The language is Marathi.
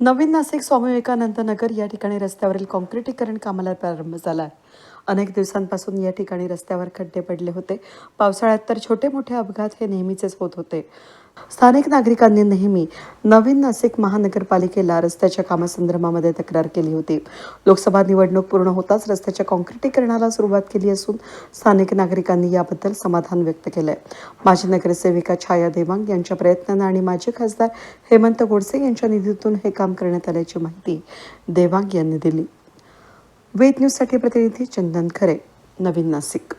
नवीन नाशिक स्वामी विवेकानंद नगर या ठिकाणी रस्त्यावरील काँक्रिटीकरण कामाला प्रारंभ झाला आहे. अनेक दिवसांपासून या ठिकाणी रस्त्यावर खड्डे पडले होते. पावसाळ्यात तर छोटे मोठे अपघात हे नेहमीचेच होत होते. स्थानिक नागरिकांनी नेहमी नवीन नाशिक महानगरपालिकेला रस्त्याच्या कामासंदर्भामध्ये तक्रार केली होती. लोकसभा निवडणूक पूर्ण होताच रस्त्याच्या काँक्रिटीकरणाला सुरुवात केली असून स्थानिक नागरिकांनी याबद्दल समाधान व्यक्त केलंय. माजी नगरसेविका छाया देवांग यांच्या प्रयत्नानं आणि माजी खासदार हेमंत गोडसे यांच्या निधीतून हे काम करण्यात आल्याची माहिती देवांग यांनी दिली. वेद न्यूजसाठी प्रतिनिधी चंदन खरे नवीन नाशिक